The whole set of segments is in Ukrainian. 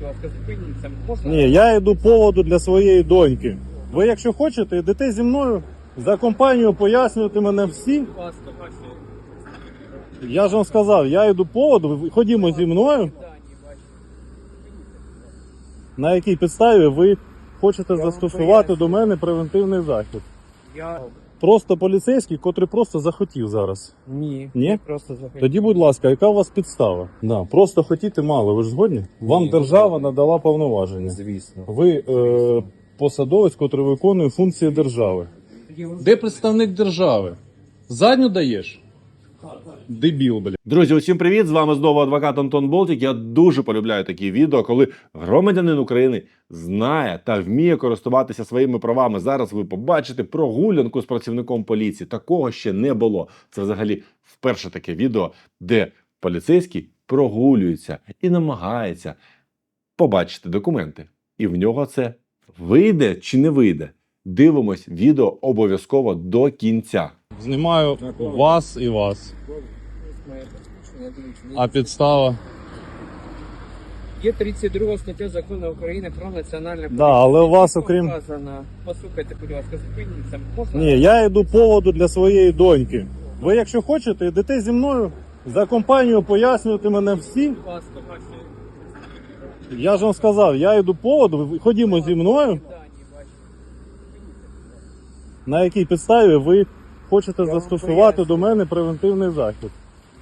будь ласка, зупиніться. Можна? Ні, я йду поводу для своєї доньки. Ви, якщо хочете, йдете зі мною за компанію пояснювати мене всі. Будь ласка, ваші Я ж вам сказав, я йду поводу, ви ходімо зі мною. дані. На якій підставі ви хочете застосувати до мене превентивний захід. Я... Просто поліцейський, котрий просто захотів зараз. Ні. Ні? Я просто захотів. Тоді, будь ласка, яка у вас підстава? Да, просто хотіти мало, ви ж згодні? Вам Ні, держава не надала повноваження. Звісно. Ви е, посадовець, котрий виконує функції держави. Де представник держави? Задню даєш? Дебіл, бля. Друзі, усім привіт! З вами знову адвокат Антон Болтік. Я дуже полюбляю такі відео, коли громадянин України знає та вміє користуватися своїми правами. Зараз ви побачите прогулянку з працівником поліції. Такого ще не було. Це взагалі вперше таке відео, де поліцейський прогулюється і намагається побачити документи. І в нього це вийде чи не вийде. Дивимось відео обов'язково до кінця. Знімаю вас і вас. А підстава? Є 32 стаття закону України про національне Да, але у вас, окрім- Вказано. Послухайте, будь ласка, зупиніться. Можна? Ні, я йду поводу для своєї доньки. Ви, якщо хочете, йдете зі мною за компанію пояснювати мене всі. Будь ласка, ваші Я ж вам сказав, я йду поводу, ви ходімо зі мною. На якій підставі ви хочете Я вам застосувати до мене превентивний захід.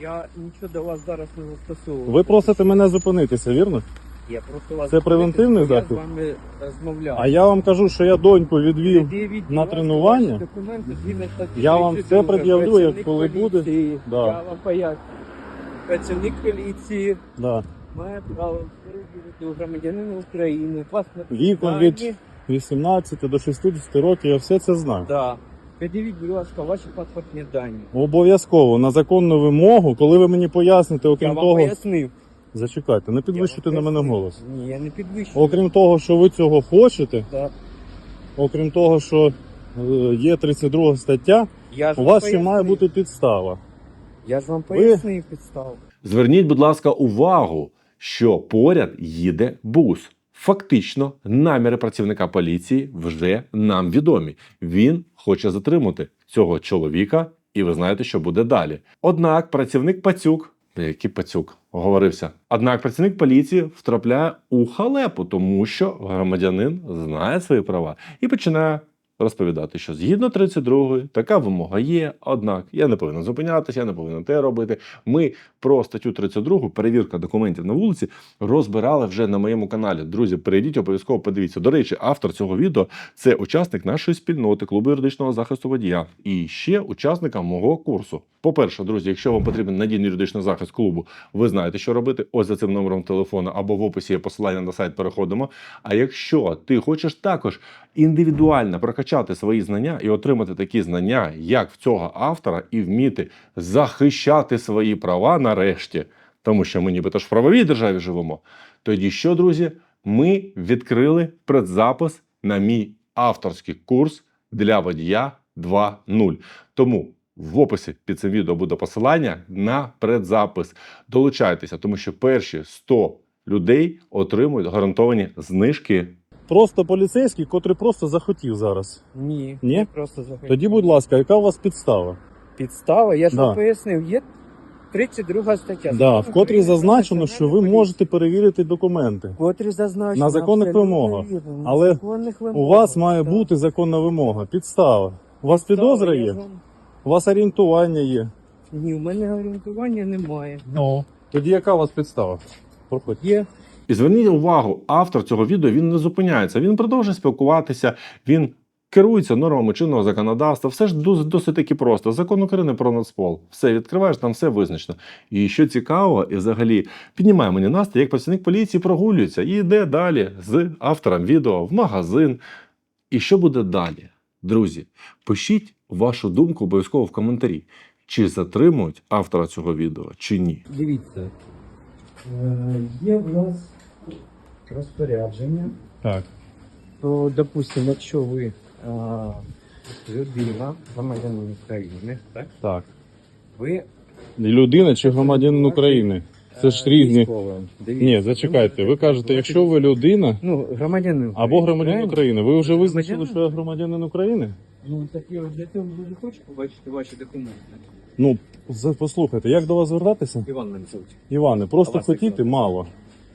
Я нічого до вас зараз не застосовую. Ви просите мене зупинитися, вірно? Я просто вас Це превентивний зупинив, захід? Я з вами розмовляв. А я вам кажу, що я доньку відвів. Пред'явіть, на будь ласка, тренування? ваші Документи, згідно статті Я вам 32, все пред'явлю, як працівник коли буде. поліції. Да. Я вам поясню. Працівник поліції Да. має право перевірити у громадянина України паспорт. Віком дані. Від 18 до 60 років, я все це знаю. Да. Пред'явіть, будь ласка, ваші паспортні дані. Обов'язково на законну вимогу, коли ви мені поясните, Я окрім вам того, пояснив. зачекайте, не підвищуйте на мене голос. Ні, я не підвищую. Окрім того, що ви цього хочете, Да. окрім того, що е, є 32 стаття, Я ж у вам вас ще має бути підстава. Я ж вам пояснив підставу. Зверніть, будь ласка, увагу, що поряд їде бус. Фактично, наміри працівника поліції вже нам відомі. Він хоче затримати цього чоловіка, і ви знаєте, що буде далі. Однак працівник пацюк, який пацюк оговорився. Однак працівник поліції втрапляє у халепу, тому що громадянин знає свої права і починає розповідати, що згідно 32-ї така вимога є. Однак я не повинен зупинятися, я не повинен те робити. Ми про статтю 32 перевірка документів на вулиці розбирали вже на моєму каналі. Друзі, перейдіть обов'язково подивіться. До речі, автор цього відео це учасник нашої спільноти клубу юридичного захисту водія і ще учасника мого курсу. По-перше, друзі, якщо вам потрібен надійний юридичний захист клубу, ви знаєте, що робити. Ось за цим номером телефону або в описі є посилання на сайт. Переходимо. А якщо ти хочеш також індивідуально прокачати свої знання і отримати такі знання, як в цього автора, і вміти захищати свої права нарешті, тому що ми нібито ж в правовій державі живемо. Тоді що, друзі, ми відкрили предзапис на мій авторський курс для водія 2.0. Тому в описі під цим відео буде посилання на предзапис. Долучайтеся, тому що перші 100 людей отримують гарантовані знижки. Просто поліцейський, котрий просто захотів зараз. Ні. Ні? я Просто захотів. Тоді, будь ласка, яка у вас підстава? Підстава, я ж Да. вам пояснив, є 32 стаття. Да, в котрій зазначено, що ви можете перевірити документи. В котрій зазначено. На законних абсолютно вимогах. вірно, на Але законних У вимогах, вас має так. бути законна вимога, підстава. У вас підозра я є? ж вам- У вас орієнтування є. Ні, у мене орієнтування немає. Ну. Тоді яка у вас підстава? Проходь. Є. І зверніть увагу, автор цього відео він не зупиняється. Він продовжує спілкуватися, він керується нормами чинного законодавства. Все ж досить, досить таки просто. Закон України про Нацпол. Все відкриваєш, там все визначено. І що цікаво, і взагалі піднімає мені настрій, як працівник поліції прогулюється і йде далі з автором відео в магазин. І що буде далі? Друзі, пишіть вашу думку обов'язково в коментарі. Чи затримують автора цього відео, чи ні. Дивіться. Е, Є в нас розпорядження. Так. То, допустимо, якщо ви а, людина, громадянин України, так? Так. Ви Людина чи громадянин України? Це ж різні. Військовим. Ні, зачекайте. Ви кажете, якщо ви людина Ну, громадянин. або громадянин України, ви вже визначили, Громадянин? що я громадянин України? Ну, так я для цього дуже хочу побачити ваші документи. Ну, за- послухайте, як до вас звертатися? Іван мене звуть. Іване, просто хотіти звати? мало.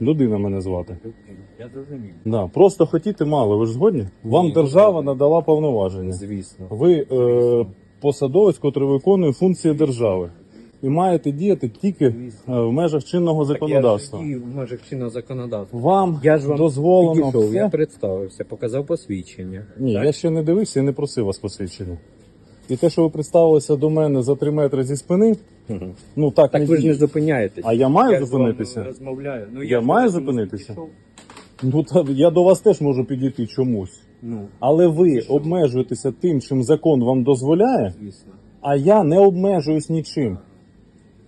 Людина мене звати. Я зрозумів. Да, просто хотіти мало. Ви ж згодні? Вам Ні, держава ні. надала повноваження. Звісно. Ви е, посадовець, котрий виконує функції держави. І маєте діяти тільки е, в межах чинного законодавства. Так я ж в межах чинного законодавства. Вам Я ж вам дозволено. Підійшов, я представився, показав посвідчення. Ні, Так? я ще не дивився і не просив вас посвідчення. І те, що ви представилися до мене за три метри зі спини, Мгм. ну так, Так не ви ж не діє. зупиняєтесь. А я маю Я ж з вами зупинитися? розмовляю. Ну, Я ж маю до вас зупинитися? підійшов. Ну та я до вас теж можу підійти чомусь. Ну, Але ви обмежуєтеся тим, чим закон вам дозволяє, звісно. а я не обмежуюсь нічим.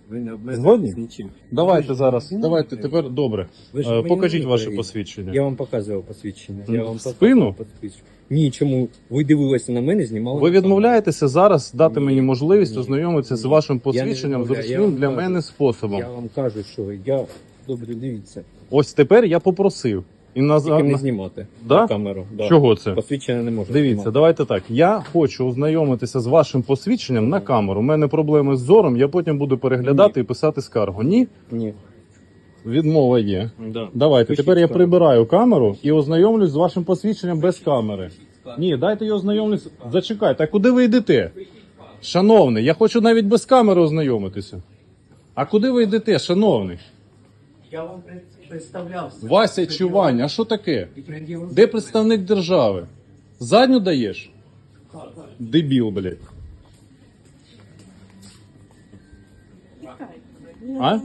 Ви не Згодні? нічим. Давайте Ви зараз. громадянин Давайте тепер добре. Ви ж Е, Покажіть ваше посвідчення. Я вам показував посвідчення. Я Ну, вам в спину? показував посвідчення. Ні, чому? Ви дивилися на мене, знімали. Ви на відмовляєтеся зараз дати Ні, мені можливість ні, ознайомитися з ні. вашим посвідченням я зручним для кажу. мене способом. Я вам кажу, що я добре дивіться. Ось тепер я попросив. І на, Тільки не знімати Да? на камеру. Да. Чого це? Посвідчення не можна. Дивіться, знімати. давайте так. Я хочу ознайомитися з вашим посвідченням на камеру. У мене проблеми з зором, я потім буду переглядати і писати скаргу. Ні, Ні. відмова є. Да. Давайте, Пишіть тепер я скаргу. прибираю камеру і ознайомлюсь з вашим посвідченням без камери. Ні, дайте я ознайомлюсь. Зачекайте, а куди ви йдете? Шановний, я хочу навіть без камери ознайомитися. А куди ви йдете, шановний? Я вам представлявся. Вася Чувань, а що таке? Де представник держави? Задню даєш? Дебіл, блядь. А?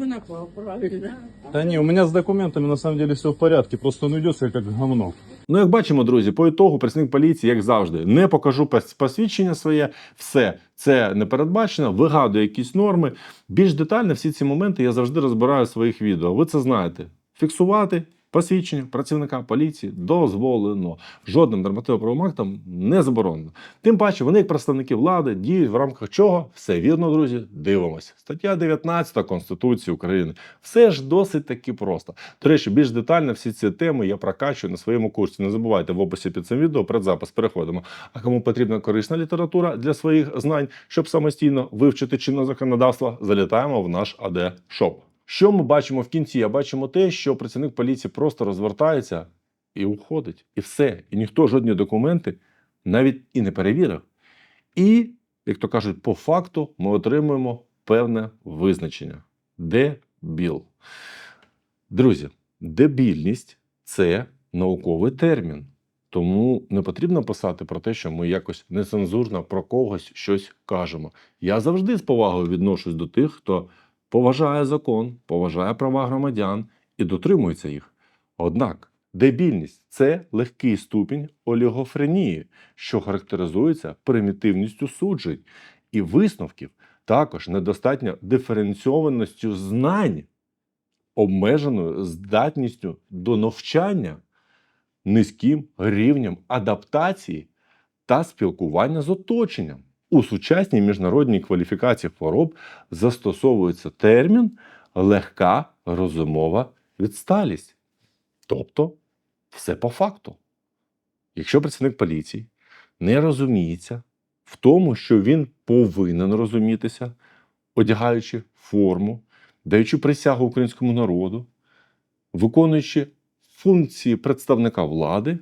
Та ні, у мене з документами на самом деле все в порядку, просто ну йде як говно. Ну, як бачимо, друзі, по ітогу представник поліції, як завжди, не покажу посвідчення своє, все це не передбачено, вигадує якісь норми. Більш детально всі ці моменти я завжди розбираю в своїх відео. Ви це знаєте. Фіксувати посвідчення працівника поліції дозволено. Жодним нормативно-правовим актом не заборонено. Тим паче, вони, як представники влади, діють в рамках чого? Все вірно, друзі. Дивимося. Стаття 19 Конституції України. Все ж досить таки просто. До речі, більш детально всі ці теми я прокачую на своєму курсі. Не забувайте в описі під цим відео предзапис переходимо. А кому потрібна корисна література для своїх знань, щоб самостійно вивчити чинне законодавство, залітаємо в наш АД Шоп. Що ми бачимо в кінці? Я бачимо те, що працівник поліції просто розвертається і уходить. І все. І ніхто жодні документи навіть і не перевірив. І, як то кажуть, по факту ми отримуємо певне визначення. Дебіл. Друзі, дебільність це науковий термін. Тому не потрібно писати про те, що ми якось нецензурно про когось щось кажемо. Я завжди з повагою відношусь до тих, хто поважає закон, поважає права громадян і дотримується їх. Однак дебільність це легкий ступінь олігофренії, що характеризується примітивністю суджень і висновків, також недостатньо диференційованістю знань, обмеженою здатністю до навчання, низьким рівнем адаптації та спілкування з оточенням. У сучасній міжнародній кваліфікації хвороб застосовується термін легка розумова відсталість. Тобто, все по факту. Якщо працівник поліції не розуміється в тому, що він повинен розумітися, одягаючи форму, даючи присягу українському народу, виконуючи функції представника влади,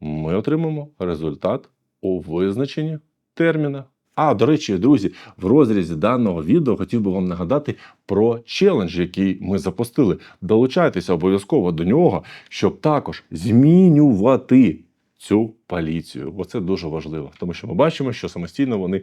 ми отримаємо результат у визначенні терміна. А, до речі, друзі, в розрізі даного відео хотів би вам нагадати про челендж, який ми запустили. Долучайтеся обов'язково до нього, щоб також змінювати цю поліцію. Бо це дуже важливо, тому що ми бачимо, що самостійно вони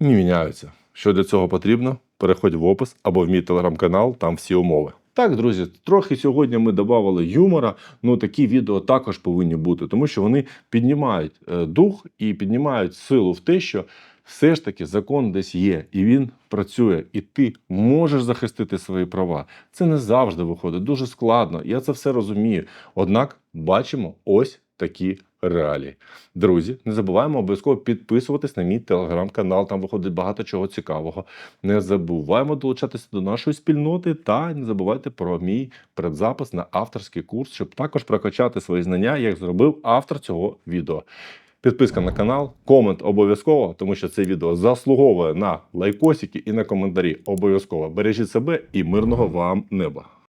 не міняються. Що для цього потрібно? Переходь в опис або в мій телеграм-канал, там всі умови. Так, друзі, трохи сьогодні ми додавали юмора. Ну такі відео також повинні бути, тому що вони піднімають е, дух і піднімають силу в те, що все ж таки закон десь є, і він працює, і ти можеш захистити свої права. Це не завжди виходить, дуже складно. Я це все розумію. Однак бачимо ось такі реалії. Друзі, не забуваємо обов'язково підписуватись на мій телеграм-канал. Там виходить багато чого цікавого. Не забуваємо долучатися до нашої спільноти та не забувайте про мій предзапис на авторський курс, щоб також прокачати свої знання, як зробив автор цього відео. Підписка на канал, комент обов'язково, тому що це відео заслуговує на лайкосики і на коментарі. Обов'язково бережіть себе і мирного вам неба.